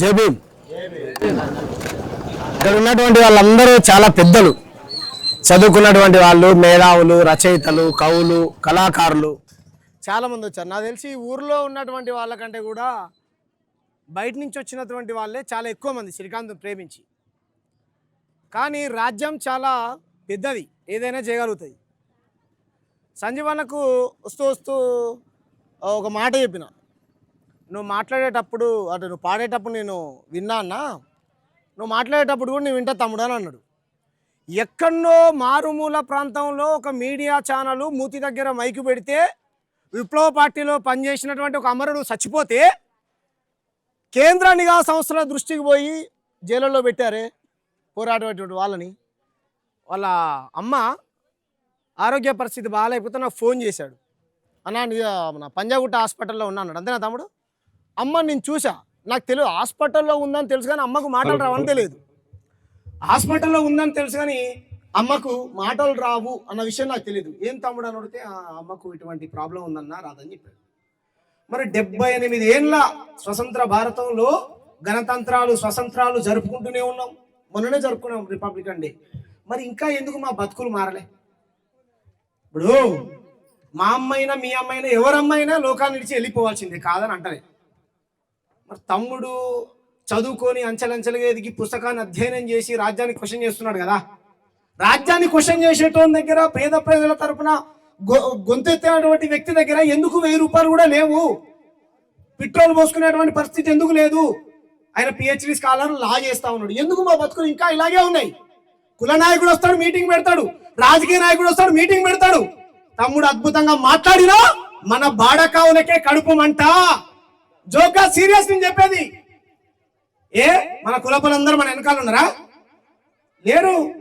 జై ఇక్కడ ఉన్నటువంటి వాళ్ళందరూ చాలా పెద్దలు. చదువుకున్నటువంటి వాళ్ళు మేధావులు రచయితలు కవులు కళాకారులు. చాలా మంది వచ్చారు. నాకు తెలిసి ఊర్లో ఉన్నటువంటి వాళ్ళకంటే కూడా బయట నుంచి వచ్చినటువంటి వాళ్ళే చాలా ఎక్కువ మంది శ్రీకాంత్ ప్రేమించి. కానీ రాజ్యం చాలా పెద్దది. ఏదైనా చేయగలుగుతుంది సంజీవన్నకు వస్తూ వస్తూ ఒక మాట చెప్పిన. నువ్వు మాట్లాడేటప్పుడు అటు నువ్వు పాడేటప్పుడు నేను విన్నా అన్నా నువ్వు మాట్లాడేటప్పుడు కూడా నేను వింటా తమ్ముడు అని అన్నాడు. ఎక్కడో మారుమూల ప్రాంతంలో ఒక మీడియా ఛానల్ మూతి దగ్గర మైకు పెడితే విప్లవ పార్టీలో పనిచేసినటువంటి ఒక అమరుడు చచ్చిపోతే కేంద్ర నిఘా సంస్థల దృష్టికి పోయి జైలులో పెట్టారే పోరాడేటువంటి వాళ్ళని. వాళ్ళ అమ్మ ఆరోగ్య పరిస్థితి బాగాలేకపోతే నాకు ఫోన్ చేశాడు. అన్నా నీ మన పంజాగుట్ట హాస్పిటల్లో ఉన్నాడు అంతేనా తమ్ముడు? అమ్మ నేను చూసా నాకు తెలియదు హాస్పిటల్లో ఉందని తెలుసు కానీ అమ్మకు మాటలు రావని తెలియదు హాస్పిటల్లో ఉందని తెలుసు కానీ అమ్మకు మాటలు రావు అన్న విషయం నాకు తెలియదు ఏం తమ్ముడు అని అడిగితే "ఆ, అమ్మకు ఇటువంటి ప్రాబ్లం ఉందన్నా రాదని చెప్పాడు. మరి డెబ్బై ఎనిమిది ఏళ్ళ స్వతంత్ర భారతంలో గణతంత్రాలు స్వతంత్రాలు జరుపుకుంటూనే ఉన్నాం. మొన్ననే జరుపుకున్నాం రిపబ్లికన్ డే మరి ఇంకా ఎందుకు మా బతుకులు మారలే? ఇప్పుడు మా అమ్మైనా మీ అమ్మైనా ఎవరమ్మైనా లోకాన్ని విడిచి వెళ్ళిపోవాల్సిందే కాదని అంటలే మరి తమ్ముడు చదువుకొని అంచెలంచెలుగా ఎదిగి పుస్తకాన్ని అధ్యయనం చేసి రాజ్యాన్ని క్వశ్చన్ చేస్తున్నాడు కదా. రాజ్యాన్ని క్వశ్చన్ చేసేటోని దగ్గర పేద ప్రజల తరపున గొ గొంతెత్తినటువంటి వ్యక్తి దగ్గర ఎందుకు వెయ్యి రూపాయలు కూడా లేవు? పెట్రోల్ పోసుకునేటువంటి పరిస్థితి ఎందుకు లేదు? ఆయన పిహెచ్డి స్కాలర్ లా చేస్తా ఉన్నాడు. ఎందుకు మా బతుకులు ఇంకా ఇలాగే ఉన్నాయి? కుల నాయకుడు వస్తాడు మీటింగ్ పెడతాడు. రాజకీయ నాయకుడు వస్తాడు మీటింగ్ పెడతాడు. తమ్ముడు అద్భుతంగా మాట్లాడినా మన బాడకావులకే కడుపు మంట. జోక్గా సీరియస్ నేను చెప్పేది. ఏ? మన కులపలందరూ మన వెనకాల ఉన్నారా? లేరు.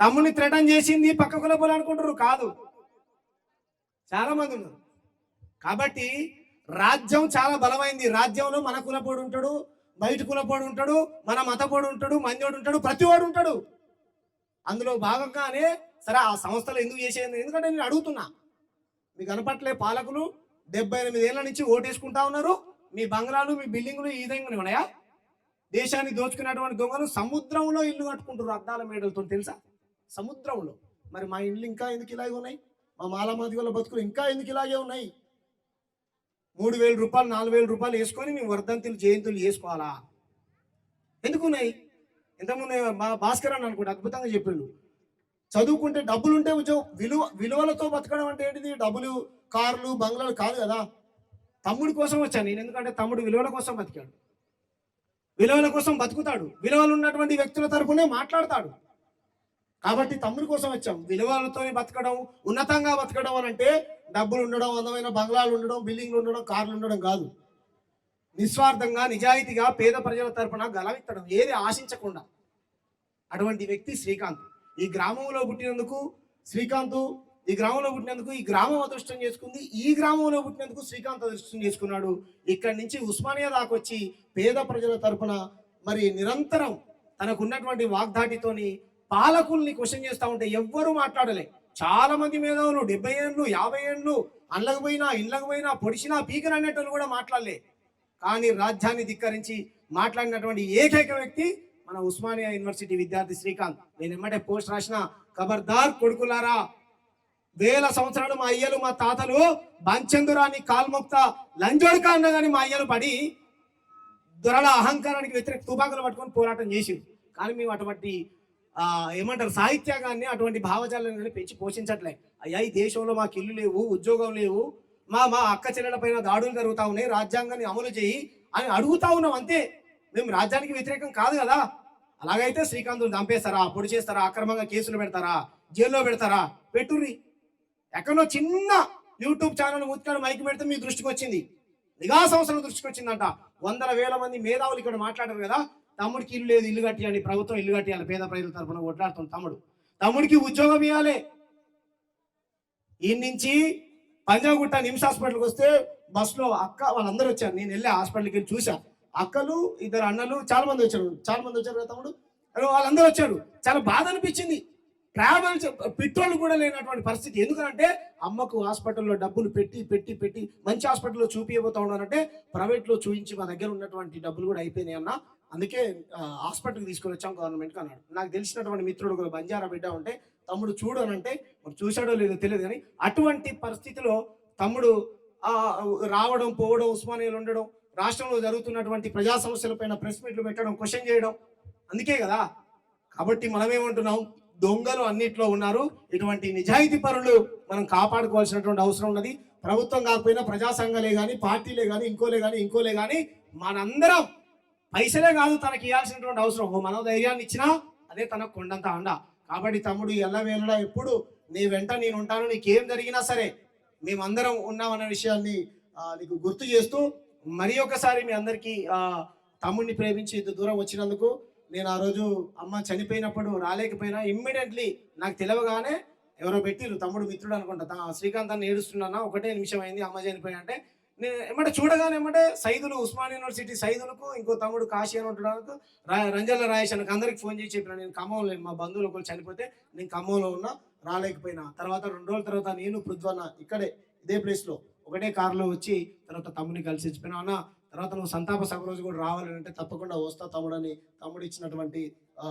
తమ్ముని థ్రెటన్ చేసింది పక్క కులపలు అనుకుంటారు కాదు. చాలా మంది ఉన్నారు. కాబట్టి రాజ్యం చాలా బలమైంది. రాజ్యంలో మన కులపోడు ఉంటాడు బయట కులపోడు ఉంటాడు మన మతపోడు ఉంటాడు మంజోడు ఉంటాడు ప్రతివాడు ఉంటాడు. అందులో భాగంగానే సరే ఆ సంస్థలు ఎందుకు చేసేది? ఎందుకంటే నేను అడుగుతున్నా. మీకు కనపట్లే పాలకులు డెబ్బై ఎనిమిది ఏళ్ళ నుంచి ఓటేసుకుంటా ఉన్నారు. మీ బంగ్లాలు మీ బిల్డింగులు ఈ విధంగా ఉన్నాయా? దేశాన్ని దోచుకున్నటువంటి దొంగలు సముద్రంలో ఇల్లు కట్టుకుంటారు అద్దాల మేడలతో తెలుసా? సముద్రంలో. మరి మా ఇల్లు ఇంకా ఎందుకు ఇలాగే ఉన్నాయి? మా మాలమాది వాళ్ళ బతుకులు ఇంకా ఎందుకు ఇలాగే ఉన్నాయి? మూడు వేల రూపాయలు నాలుగు వేల రూపాయలు వేసుకొని మేము వర్ధంతులు జయంతులు చేసుకోవాలా? ఎందుకు ఉన్నాయి? ఇంతకుముందు మా భాస్కర్ అని అనుకుంటే అద్భుతంగా చెప్పిండు చదువుకుంటే డబ్బులు ఉంటే ఉద్యోగం. విలువ విలువలతో బతకడం అంటే ఏంటిది? డబ్బులు కార్లు బంగ్లాలు కాదు కదా. తమ్ముడి కోసం వచ్చాను నేను. ఎందుకంటే తమ్ముడు విలువల కోసం బతికాడు. విలువల కోసం బతుకుతాడు. విలువలు ఉన్నటువంటి వ్యక్తుల తరపునే మాట్లాడతాడు. కాబట్టి తమ్ముడి కోసం వచ్చాం. విలువలతోనే బతకడం ఉన్నతంగా బతకడం అని అంటే డబ్బులు ఉండడం అందమైన బంగ్లాలు ఉండడం బిల్డింగ్లు ఉండడం కార్లు ఉండడం కాదు. నిస్వార్థంగా నిజాయితీగా పేద ప్రజల తరపున గలవిత్తడం ఏది ఆశించకుండా. అటువంటి వ్యక్తి శ్రీకాంత్. ఈ గ్రామంలో పుట్టినందుకు శ్రీకాంత్ ఈ గ్రామంలో పుట్టినందుకు ఈ గ్రామం అదృష్టం చేసుకుంది. ఈ గ్రామంలో పుట్టినందుకు శ్రీకాంత్ అదృష్టం చేసుకున్నాడు. ఇక్కడి నుంచి ఉస్మానియా దాకా వచ్చి పేద ప్రజల తరపున మరి నిరంతరం తనకు ఉన్నటువంటి వాగ్దాటితోని పాలకుల్ని క్వశ్చన్ చేస్తూ ఉంటే ఎవ్వరూ మాట్లాడలే. చాలా మంది మేధావులు డెబ్బై ఏళ్ళు యాభై ఏళ్ళు అళ్ళకు పోయినా ఇళ్ళకు పోయినా పొడిచినా పీకన అనేటోళ్ళు కూడా మాట్లాడలే. కానీ రాజ్యాన్ని ధిక్కరించి మాట్లాడినటువంటి ఏకైక వ్యక్తి మన ఉస్మానియా యూనివర్సిటీ విద్యార్థి శ్రీకాంత్ నేను ఎమ్మటే పోస్ట్ రాసిన ఖబర్దార్ కొడుకులారా వేల సంవత్సరాలు మా అయ్యలు మా తాతలు బంచందురాన్ని కాల్ముక్త లంజోడిక అన్న కానీ మా అయ్యలు పడి దొరల అహంకారానికి వ్యతిరేక తుపాకులు పట్టుకొని పోరాటం చేసింది కానీ మేము అటువంటి ఏమంటారు సాహిత్యాగాన్ని అటువంటి భావజాలను పెంచి పోషించట్లే. అయ్యా ఈ దేశంలో మాకు ఇల్లు లేవు ఉద్యోగం లేవు మా మా అక్క చెల్లెల పైన దాడులు జరుగుతూ ఉన్నాయి రాజ్యాంగాన్ని అమలు చేయి అని అడుగుతా ఉన్నాం అంతే. మేము రాజ్యానికి వ్యతిరేకం కాదు కదా. అలాగైతే శ్రీకాంత్ను చంపేస్తారా? పొడి చేస్తారా? అక్రమంగా కేసులు పెడతారా? జైల్లో పెడతారా? పెట్టుర్రి. ఎక్కడో చిన్న యూట్యూబ్ ఛానల్ ముత్తాడు మైకి పెడితే మీ దృష్టికి వచ్చింది. నిఘా సంస్థల దృష్టికి వచ్చిందంట. వందల వేల మంది మేధావులు ఇక్కడ మాట్లాడారు కదా? తమ్ముడికి ఇల్లు లేదు ఇల్లు కట్టియాలి ప్రభుత్వం ఇల్లు కట్టియాలి పేద ప్రజల తరఫున కొట్లాడుతుంది తమ్ముడు. తమ్ముడికి ఉద్యోగం ఇవ్వాలి ఈ నుంచి పంజాగుట్ట నిమ్స్ హాస్పిటల్కి వస్తే బస్సులో అక్క వాళ్ళందరూ వచ్చారు. నేను వెళ్ళి హాస్పిటల్కి వెళ్ళి చూశాను అక్కలు ఇద్దరు అన్నలు చాలా మంది వచ్చారు. చాలా మంది వచ్చారు తమ్ముడు? వాళ్ళందరూ వచ్చారు. చాలా బాధ అనిపించింది. ట్రావెల్ పెట్రోల్ కూడా లేనటువంటి పరిస్థితి. ఎందుకంటే అమ్మకు హాస్పిటల్లో డబ్బులు పెట్టి పెట్టి పెట్టి మంచి హాస్పిటల్లో చూపించబోతా ఉన్నానంటే ప్రైవేట్లో చూపించి మా దగ్గర ఉన్నటువంటి డబ్బులు కూడా అయిపోయినాయి అన్న. అందుకే హాస్పిటల్కి తీసుకొని వచ్చాం గవర్నమెంట్కి అన్నాడు. నాకు తెలిసినటువంటి మిత్రుడు కూడా బంజారా బిడ్డ ఉంటే తమ్ముడు చూడు అని అంటే చూశాడో లేదో తెలియదు కానీ అటువంటి పరిస్థితిలో తమ్ముడు రావడం పోవడం ఉస్మానియాలు ఉండడం రాష్ట్రంలో జరుగుతున్నటువంటి ప్రజా సమస్యలపైన ప్రెస్ మీట్లు పెట్టడం క్వశ్చన్ చేయడం అందుకే కదా. కాబట్టి మనమేమంటున్నాం? దొంగలు అన్నిట్లో ఉన్నారు. ఇటువంటి నిజాయితీ పరులు మనం కాపాడుకోవాల్సినటువంటి అవసరం ఉన్నది. ప్రభుత్వం కాకపోయినా ప్రజా సంఘాలే కానీ పార్టీలే కానీ ఇంకోలే కానీ ఇంకోలే కానీ మనందరం పైసలే కాదు తనకి ఇవ్వాల్సినటువంటి అవసరం. ఓ మనోధైర్యాన్ని ఇచ్చినా అదే తనకు కొండంత అండ. కాబట్టి తమ్ముడు ఎల్లవేళలా ఎప్పుడు నీ వెంట నేను ఉంటాను నీకేం జరిగినా సరే మేమందరం ఉన్నామన్న విషయాన్ని నీకు గుర్తు చేస్తూ మరి ఒకసారి మీ అందరికీ తమ్ముడిని ప్రేమించి ఇంత దూరం వచ్చినందుకు నేను ఆ రోజు అమ్మ చనిపోయినప్పుడు రాలేకపోయినా ఇమ్మీడియట్లీ నాకు తెలియగానే ఎవరో పెట్టిరు తమ్ముడు మిత్రుడు అనుకుంటా. శ్రీకాంత్ అని ఏడుస్తున్నానా? ఒకటే నిమిషం అయింది అమ్మ చనిపోయిన అంటే. నేను ఏమంటే చూడగానే ఏమంటే సైదులు ఉస్మాన్ యూనివర్సిటీ సైదులకు ఇంకో తమ్ముడు కాశీ అని ఉండడానికి రంజల్ల రాయేష్ అనకు అందరికి ఫోన్ చేసి చెప్పిన నేను ఖమ్మంలో లేను. మా బంధువులు ఒకరు చనిపోతే నేను ఖమ్మంలో ఉన్నా రాలేకపోయినా. తర్వాత రెండు రోజుల తర్వాత నేను పృథ్వన్న ఇక్కడే ఇదే ప్లేస్లో ఒకటే కారులో వచ్చి తర్వాత తమ్ముని కలిసి వచ్చిపోయినా అన్న తర్వాత నువ్వు సంతాప సభ రోజు కూడా రావాలని అంటే తప్పకుండా వస్తా తమ్ముడని తమ్ముడు ఇచ్చినటువంటి ఆ,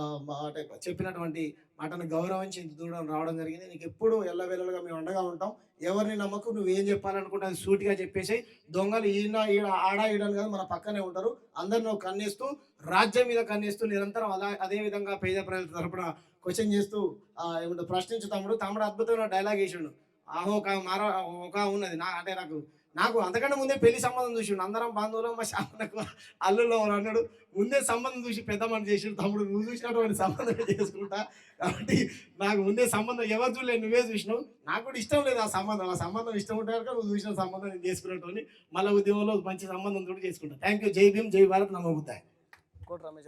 చెప్పినటువంటి మాటను గౌరవించి ఇంత దూరం రావడం జరిగింది. నీకు ఎప్పుడు ఎల్లవేళలుగా మేము అండగా ఉంటాం. ఎవరిని నమ్మకు నువ్వు ఏం చెప్పాలనుకుంటే అది సూటిగా చెప్పేసి దొంగలు ఈయన ఈడ ఆడ ఈడని కాదు మన పక్కనే ఉంటారు. అందరు నువ్వు కన్నేస్తూ రాజ్యం మీద కన్నేస్తూ నిరంతరం అలా అదే విధంగా పేద ప్రజల తరపున క్వశ్చన్ చేస్తూ ఆ, ఏమంటారు ప్రశ్నించు తమ్ముడు. తమ్ముడు అద్భుతమైన డైలాగ్ వేసాడు ఆహో ఒక మరో ఒక ఉన్నది. నా అంటే నాకు నాకు అంతకంటే ముందే పెళ్ళి సంబంధం చూసిండు. అందరం బంధువులు మా శామనకు అల్లులో అన్నాడు. ముందే సంబంధం చూసి పెద్ద మనిషి చేసిండు. తమ్ముడు నువ్వు చూసినటువంటి సంబంధం చేసుకుంటా. కాబట్టి నాకు ముందే సంబంధం ఎవరు చూడలేదు నువ్వే చూసినావు. నాకు కూడా ఇష్టం లేదు ఆ సంబంధం. ఆ సంబంధం ఇష్టం ఉంటే కనుక నువ్వు చూసిన సంబంధం నేను చేసుకున్నట్టు మళ్ళీ ఉద్యోగంలో మంచి సంబంధం తోటి చేసుకుంటా. థ్యాంక్ యూ జై భీమ్ జై భారత్. నమ్మ బుద్ధాయ్. కోటి రమేష్